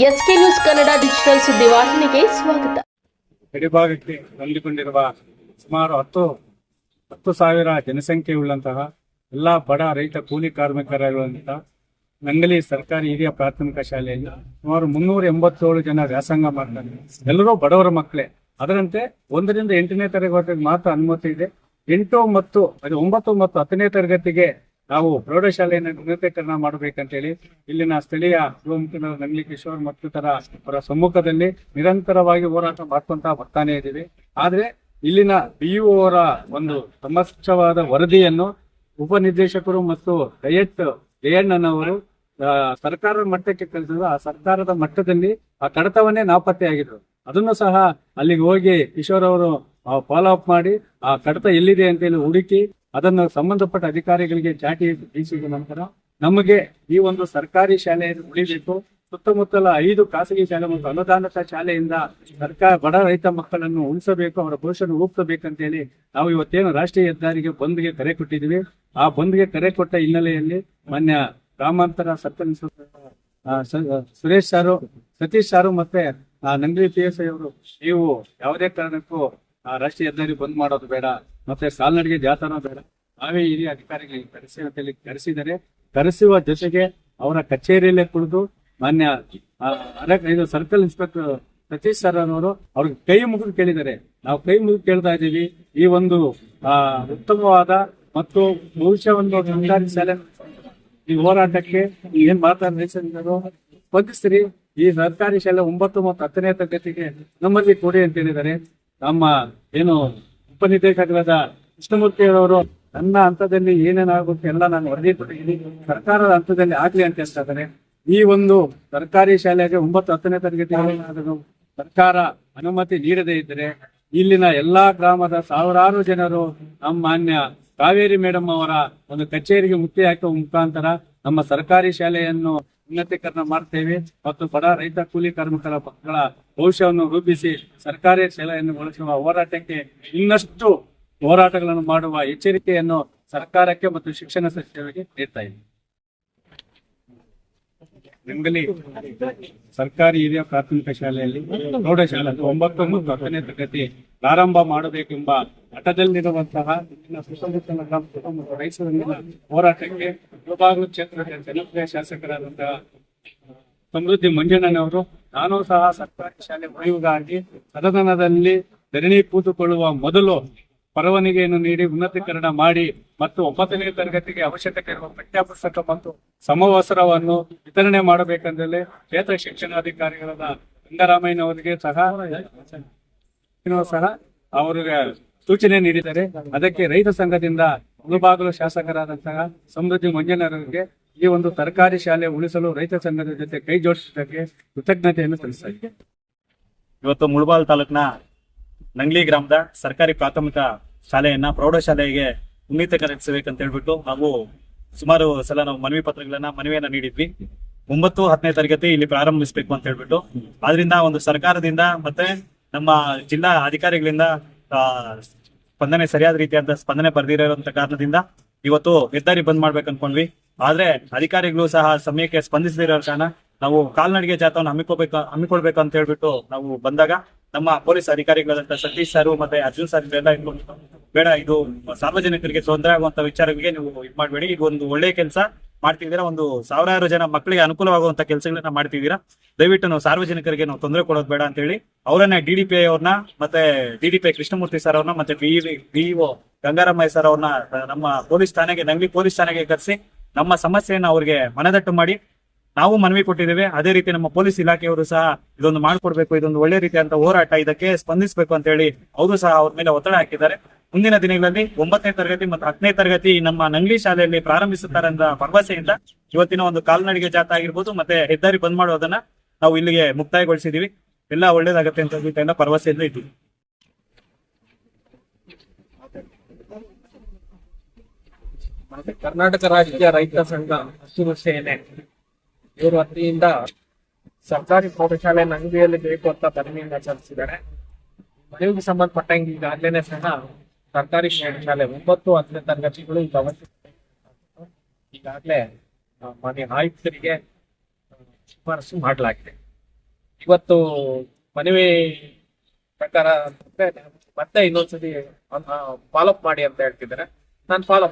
S K news Kannada digital ಸುದ್ದಿವಾಹಿನಿಗೆ ಸ್ವಾಗತ. ಗಡಿಭಾಗಕ್ಕೆ ಹೊಂದಿಕೊಂಡಿರುವ ಸುಮಾರು ಹತ್ತು ಹತ್ತು ಸಾವಿರ ಜನಸಂಖ್ಯೆ ಉಳ್ಳಂತಹ ಎಲ್ಲ ಬಡ ರೈತ ಕೂಲಿ ಕಾರ್ಮಿಕರಾಗಿರುವಂತಹ ನಂಗಲಿ ಸರ್ಕಾರಿ ಹಿರಿಯ ಪ್ರಾಥಮಿಕ ಶಾಲೆಯಲ್ಲಿ ಸುಮಾರು ಮುನ್ನೂರ ಎಂಬತ್ತೇಳು ಜನ ವ್ಯಾಸಂಗ ಮಾಡ್ತಾರೆ. ಎಲ್ಲರೂ ಬಡವರ ಮಕ್ಕಳೇ. ಅದರಂತೆ ಒಂದರಿಂದ ಎಂಟನೇ ತರಗತಿಗೆ ಮಾತ್ರ ಅನುಮತಿ ಇದೆ. ಎಂಟು ಮತ್ತು ಒಂಬತ್ತು ಮತ್ತು ಹತ್ತನೇ ತರಗತಿಗೆ ನಾವು ಪ್ರೌಢಶಾಲೆಯನ್ನು ಉನ್ನತೀಕರಣ ಮಾಡಬೇಕಂತೇಳಿ ಇಲ್ಲಿನ ಸ್ಥಳೀಯ ಯುವ ಮುಖಂಡರ ನಂಗ್ಲಿ ಕಿಶೋರ್ ಮತ್ತು ತರ ಅವರ ಸಮ್ಮುಖದಲ್ಲಿ ನಿರಂತರವಾಗಿ ಹೋರಾಟ ಮಾಡ್ಕೊಂತ ಬರ್ತಾನೆ ಇದ್ದೀವಿ. ಆದ್ರೆ ಇಲ್ಲಿನ ಬಿಇಒ ಅವರ ಒಂದು ಸಮಸ್ಯವಾದ ವರದಿಯನ್ನು ಉಪನಿರ್ದೇಶಕರು ಮತ್ತು ಡಯಟ್ ಜಯಣ್ಣನವರು ಸರ್ಕಾರದ ಮಟ್ಟಕ್ಕೆ ಕಳಿಸಿದ್ರು ಆ ಸರ್ಕಾರದ ಮಟ್ಟದಲ್ಲಿ ಆ ಕಡತವನ್ನೇ ನಾಪತ್ತೆಯಾಗಿದ್ರು ಅದನ್ನು ಸಹ ಅಲ್ಲಿಗೆ ಹೋಗಿ ಕಿಶೋರ್ ಅವರು ಫಾಲೋ ಅಪ್ ಮಾಡಿ ಆ ಕಡತ ಎಲ್ಲಿದೆ ಅಂತ ಹೇಳಿ ಹುಡುಕಿ ಅದನ್ನು ಸಂಬಂಧಪಟ್ಟ ಅಧಿಕಾರಿಗಳಿಗೆ ಚಾಟಿ ಬೀಸಿದ ನಂತರ ನಮಗೆ ಈ ಒಂದು ಸರ್ಕಾರಿ ಶಾಲೆಯನ್ನು ಉಳಿಬೇಕು. ಸುತ್ತಮುತ್ತಲ ಐದು ಖಾಸಗಿ ಶಾಲೆ ಮತ್ತು ಅನುದಾನಿತ ಶಾಲೆಯಿಂದ ಸರ್ಕಾರ ಬಡ ರೈತ ಮಕ್ಕಳನ್ನು ಉಳಿಸಬೇಕು, ಅವರ ಭವಿಷ್ಯವನ್ನು ರೂಪಿಸಬೇಕಂತ ಹೇಳಿ ನಾವು ಇವತ್ತೇನು ರಾಷ್ಟ್ರೀಯ ಹೆದ್ದಾರಿಗೆ ಬಂದ್ಗೆ ಕರೆ ಕೊಟ್ಟಿದ್ವಿ ಆ ಬಂದ್ಗೆ ಕರೆ ಕೊಟ್ಟ ಹಿನ್ನೆಲೆಯಲ್ಲಿ ಮಾನ್ಯ ಗ್ರಾಮಾಂತರ ಸರ್ಕಲ್ ಸುರೇಶ್ ಸಾರು, ಸತೀಶ್ ಸಾರು ಮತ್ತೆ ನಂಗ್ಲಿ ಪಿ ಎಸ್ ಐ ಅವರು, ನೀವು ಯಾವುದೇ ಕಾರಣಕ್ಕೂ ಆ ರಾಷ್ಟ್ರೀಯ ಹೆದ್ದಾರಿ ಬಂದ್ ಮಾಡೋದು ಬೇಡ, ಮತ್ತೆ ಸಾಲ್ನಡಿಗೆ ಜಾತನ ಬೇಡ. ನಾವೇ ಹಿರಿಯ ಅಧಿಕಾರಿಗಳಿಗೆ ಕರೆಸಿ ಕರೆಸಿದರೆ, ಕರೆಸುವ ಜೊತೆಗೆ ಅವರ ಕಚೇರಿಯಲ್ಲೇ ಕುಳಿತು ಮಾನ್ಯ ಇದು ಸರ್ಕಲ್ ಇನ್ಸ್ಪೆಕ್ಟರ್ ಸತೀಶ್ ಸರ್ ಅನ್ನೋರು ಅವ್ರಿಗೆ ಕೈ ಮುಗಿದು ಕೇಳಿದ್ದಾರೆ. ನಾವು ಕೈ ಮುಗಿದು ಕೇಳ್ತಾ ಇದ್ದೀವಿ. ಈ ಒಂದು, ಆ, ಉತ್ತಮವಾದ ಮತ್ತು ಭವಿಷ್ಯವನ್ನು ಸರ್ಕಾರಿ ಶಾಲೆ ಈ ಹೋರಾಟಕ್ಕೆ ಏನ್ ಮಾತಾಡಿದ್ರು ಸ್ಪಂದಿಸ್ತೀರಿ ಈ ಸರ್ಕಾರಿ ಶಾಲೆ ಒಂಬತ್ತು ಮತ್ತು ಹತ್ತನೇ ತರಗತಿಗೆ ನಮ್ಮಲ್ಲಿ ಕೊಡಿ ಅಂತ ಹೇಳಿದ್ದಾರೆ. ನಮ್ಮ ಏನು ಉಪನಿರ್ದೇಶಕರಾದ ಕೃಷ್ಣಮೂರ್ತಿ ಅವರು ನನ್ನ ಹಂತದಲ್ಲಿ ಏನೇನಾಗುತ್ತೆ ಎಲ್ಲ ನಾನು ವರದಿ ಕೊಟ್ಟಿದ್ದೀನಿ ಸರ್ಕಾರದ ಹಂತದಲ್ಲಿ ಆಗ್ಲಿ ಅಂತ ಹೇಳ್ತಾ ಇದ್ದಾರೆ ಈ ಒಂದು ಸರ್ಕಾರಿ ಶಾಲೆಗೆ ಒಂಬತ್ತು, ಹತ್ತನೇ ತರಗತಿ ಸರ್ಕಾರ ಅನುಮತಿ ನೀಡದೇ ಇದ್ದರೆ ಇಲ್ಲಿನ ಎಲ್ಲಾ ಗ್ರಾಮದ ಸಾವಿರಾರು ಜನರು ನಮ್ಮ ಮಾನ್ಯ ಕಾವೇರಿ ಮೇಡಮ್ ಅವರ ಒಂದು ಕಚೇರಿಗೆ ಮುಕ್ತಿ ಹಾಕುವ ಮುಖಾಂತರ ನಮ್ಮ ಸರ್ಕಾರಿ ಶಾಲೆಯನ್ನು ಉನ್ನತೀಕರಣ ಮಾಡ್ತೇವೆ ಮತ್ತು ಬಡ ರೈತ ಕೂಲಿ ಕಾರ್ಮಿಕರ ಪಕ್ಷಗಳ ಭವಿಷ್ಯವನ್ನು ರೂಪಿಸಿ ಸರ್ಕಾರಿ ಶಾಲೆಯನ್ನು ಬಳಸುವ ಹೋರಾಟಕ್ಕೆ ಇನ್ನಷ್ಟು ಹೋರಾಟಗಳನ್ನು ಮಾಡುವ ಎಚ್ಚರಿಕೆಯನ್ನು ಸರ್ಕಾರಕ್ಕೆ ಮತ್ತು ಶಿಕ್ಷಣ ಸಚಿವರಿಗೆ ನೀಡ್ತಾ ಬೆಂಗಲಿ ಸರ್ಕಾರಿ ಹಿರಿಯ ಪ್ರಾಥಮಿಕ ಶಾಲೆಯಲ್ಲಿ ಪ್ರೌಢಶಾಲೆ ಒಂಬತ್ತು ಮತ್ತು ಹತ್ತನೇ ತರಗತಿ ಪ್ರಾರಂಭ ಮಾಡಬೇಕೆಂಬ ಹಠದಲ್ಲಿರುವಂತಹ ಇಲ್ಲಿನ ಸುತ್ತಮುತ್ತಲ ಗ್ರಾಮ ಸುತ್ತಮುತ್ತ ಹೋರಾಟಕ್ಕೆ ಮುಳಬಾಗಿಲು ಕ್ಷೇತ್ರದ ಜನಪ್ರಿಯ ಶಾಸಕರಾದಂತಹ ಸಮೃದ್ಧಿ ಮಂಜಣ್ಣನವರು, ನಾನು ಸಹ ಸರ್ಕಾರಿ ಶಾಲೆ ಉಳಿವುಗಾಗಿ ಸದನದಲ್ಲಿ ಧರಣಿ ಕೂತುಕೊಳ್ಳುವ ಮೊದಲು ಪರವಾನಿಗೆಯನ್ನು ನೀಡಿ ಉನ್ನತೀಕರಣ ಮಾಡಿ ಮತ್ತು ಒಂಬತ್ತನೇ ತರಗತಿಗೆ ಅವಶ್ಯಕತೆ ಇರುವ ಪಠ್ಯಪುಸ್ತಕ ಮತ್ತು ಸಮವಸ್ತ್ರವನ್ನು ವಿತರಣೆ ಮಾಡಬೇಕೆಂದಲ್ಲಿ ಕ್ಷೇತ್ರ ಶಿಕ್ಷಣಾಧಿಕಾರಿಗಳಾದ ರಂಗರಾಮಯ್ಯನವರಿಗೆ ಸಹ ಸಹ ಅವರಿಗೆ ಸೂಚನೆ ನೀಡಿದ್ದಾರೆ ಅದಕ್ಕೆ ರೈತ ಸಂಘದಿಂದ ಮುಳುಬಾಗಲು ಶಾಸಕರಾದಂತಹ ಸಮೃದ್ಧಿ ಮಂಜನರವರಿಗೆ ಈ ಒಂದು ಸರ್ಕಾರಿ ಶಾಲೆ ಉಳಿಸಲು ರೈತ ಸಂಘದ ಜೊತೆ ಕೈ ಜೋಡಿಸಿದ್ದಕ್ಕೆ ಕೃತಜ್ಞತೆಯನ್ನು ಸಲ್ಲಿಸ್ತಾ. ಇವತ್ತು ಮುಳುಬಾಲ್ ತಾಲೂಕಿನ ನಂಗ್ಲಿ ಗ್ರಾಮದ ಸರ್ಕಾರಿ ಪ್ರಾಥಮಿಕ ಶಾಲೆಯನ್ನ ಪ್ರೌಢಶಾಲೆಗೆ ಉನ್ನತೀಕರಿಸಬೇಕಂತ ಹೇಳ್ಬಿಟ್ಟು ನಾವು ಸುಮಾರು ಸಲ ನಾವು ಮನವಿ ಪತ್ರಗಳನ್ನ ಮನವಿಯನ್ನ ನೀಡಿದ್ವಿ ಒಂಬತ್ತು ಹತ್ತನೇ ತರಗತಿ ಇಲ್ಲಿ ಪ್ರಾರಂಭಿಸಬೇಕು ಅಂತ ಹೇಳ್ಬಿಟ್ಟು ಆದ್ರಿಂದ ಒಂದು ಸರ್ಕಾರದಿಂದ ಮತ್ತೆ ನಮ್ಮ ಜಿಲ್ಲಾ ಅಧಿಕಾರಿಗಳಿಂದ ಸ್ಪಂದನೆ ಸರಿಯಾದ ರೀತಿಯಾದ ಸ್ಪಂದನೆ ಬರ್ದಿರೋಂತ ಕಾರಣದಿಂದ ಇವತ್ತು ಹೆದ್ದಾರಿ ಬಂದ್ ಮಾಡ್ಬೇಕು ಅನ್ಕೊಂಡ್ವಿ. ಆದ್ರೆ ಅಧಿಕಾರಿಗಳು ಸಹ ಸಮಯಕ್ಕೆ ಸ್ಪಂದಿಸದಿರೋ ಕಾರಣ ನಾವು ಕಾಲ್ನಡಿಗೆ ಜಾಥವನ್ನು ಹಮ್ಮಿಕೊಬೇಕು ಹಮ್ಮಿಕೊಳ್ಬೇಕು ಅಂತ ಹೇಳ್ಬಿಟ್ಟು ನಾವು ಬಂದಾಗ ನಮ್ಮ ಪೊಲೀಸ್ ಅಧಿಕಾರಿಗಳಾದಂತ ಸತೀಶ್ ಸರ್ ಮತ್ತೆ ಅರ್ಜುನ್ ಸರ್ ಇಟ್ಕೊಂಡು, ಬೇಡ, ಇದು ಸಾರ್ವಜನಿಕರಿಗೆ ತೊಂದರೆ ಆಗುವಂತ ವಿಚಾರಗಳಿಗೆ ನೀವು ಇದು ಮಾಡಬೇಡಿ, ಇದು ಒಂದು ಒಳ್ಳೆ ಕೆಲಸ. ಮಾಡ್ತಿದ್ದೀರಾ? ಒಂದು ಸಾವಿರಾರು ಜನ ಮಕ್ಕಳಿಗೆ ಅನುಕೂಲವಾಗುವಂತ ಕೆಲಸಗಳನ್ನ ಮಾಡ್ತಿದ್ದೀರಾ? ದಯವಿಟ್ಟು ನಾವು ಸಾರ್ವಜನಿಕರಿಗೆ ನಾವು ತೊಂದರೆ ಕೊಡೋದು ಬೇಡ ಅಂತ ಹೇಳಿ ಅವರನ್ನ ಡಿ ಡಿ ಪಿ ಅವ್ರನ್ನ, ಮತ್ತೆ D D P Krishnamurthy sir ಅವ್ರನ್ನ, ಮತ್ತೆ ಬಿ ಬಿಇಒ ಗಂಗಾರಾಮಯ್ಯ ಸರ್ ಅವ್ರನ್ನ ನಮ್ಮ ಪೊಲೀಸ್ ಠಾಣೆಗೆ, ನಂಗ್ಲಿ ಪೊಲೀಸ್ ಠಾಣೆಗೆ ಕರೆಸಿ ನಮ್ಮ ಸಮಸ್ಯೆಯನ್ನ ಅವ್ರಿಗೆ ಮನದಟ್ಟು ಮಾಡಿ ನಾವು ಮನವಿ ಕೊಟ್ಟಿದ್ದೇವೆ. ಅದೇ ರೀತಿ ನಮ್ಮ ಪೊಲೀಸ್ ಇಲಾಖೆಯವರು ಸಹ ಇದೊಂದು ಮಾಡ್ಕೊಡ್ಬೇಕು, ಇದೊಂದು ಒಳ್ಳೆ ರೀತಿಯಂತ ಹೋರಾಟ ಇದಕ್ಕೆ ಸ್ಪಂದಿಸಬೇಕು ಅಂತ ಹೇಳಿ ಅವರು ಸಹ ಅವ್ರ ಮೇಲೆ ಒತ್ತಡ ಹಾಕಿದ್ದಾರೆ. ಮುಂದಿನ ದಿನಗಳಲ್ಲಿ ಒಂಬತ್ತನೇ ತರಗತಿ ಮತ್ತು ಹತ್ತನೇ ತರಗತಿ ನಮ್ಮ ನಂಗ್ಲಿ ಶಾಲೆಯಲ್ಲಿ ಪ್ರಾರಂಭಿಸುತ್ತಾರೆ ಅಂತ ಭರವಸೆಯಿಂದ ಇವತ್ತಿನ ಒಂದು ಕಾಲ್ನಡಿಗೆ ಜಾಥಾ ಆಗಿರ್ಬೋದು ಮತ್ತೆ ಹೆದ್ದಾರಿ ಬಂದ್ ಮಾಡೋದನ್ನ ನಾವು ಇಲ್ಲಿಗೆ ಮುಕ್ತಾಯಗೊಳಿಸಿದೀವಿ. ಎಲ್ಲ ಒಳ್ಳೇದಾಗತ್ತೆ ಅಂತ ಹೇಳ್ಬಿಟ್ಟು ಭರವಸೆಯಿಂದ ಇದ್ದೀವಿ. ಕರ್ನಾಟಕ ರಾಜ್ಯ ರೈತ ಸಂಘ ಹಸಿರು ಸೇನೆ, ಇವರು ವತಿಯಿಂದ ಸರ್ಕಾರಿ ಪ್ರೌಢಶಾಲೆ ನಂಗಿಯಲ್ಲಿ ಬೇಕು ಅಂತ ಧರಣಿಯಿಂದ ಆಚರಿಸಿದ್ದಾರೆ ಮದುವೆಗೆ ಸಂಬಂಧಪಟ್ಟಂಗೆ ಈಗಾಗಲೇ ಸಹ ಸರ್ಕಾರಿ ಪ್ರೌಢಶಾಲೆ ಒಂಬತ್ತು ಹತ್ತನೇ ತರಗತಿಗಳು ಈಗ ಅವಶ್ಯಕತೆ. ಈಗಾಗಲೇ ಮಾನ್ಯ ಆಯುಕ್ತರಿಗೆ ಶಿಫಾರಸು ಮಾಡಲಾಗಿದೆ. ಇವತ್ತು ಮನವಿ ಪ್ರಕಾರ ಮತ್ತೆ ಇನ್ನೊಂದ್ಸತಿ ಫಾಲೋಅಪ್ ಮಾಡಿ ಅಂತ ಹೇಳ್ತಿದ್ದಾರೆ. ನಾನು ಫಾಲೋ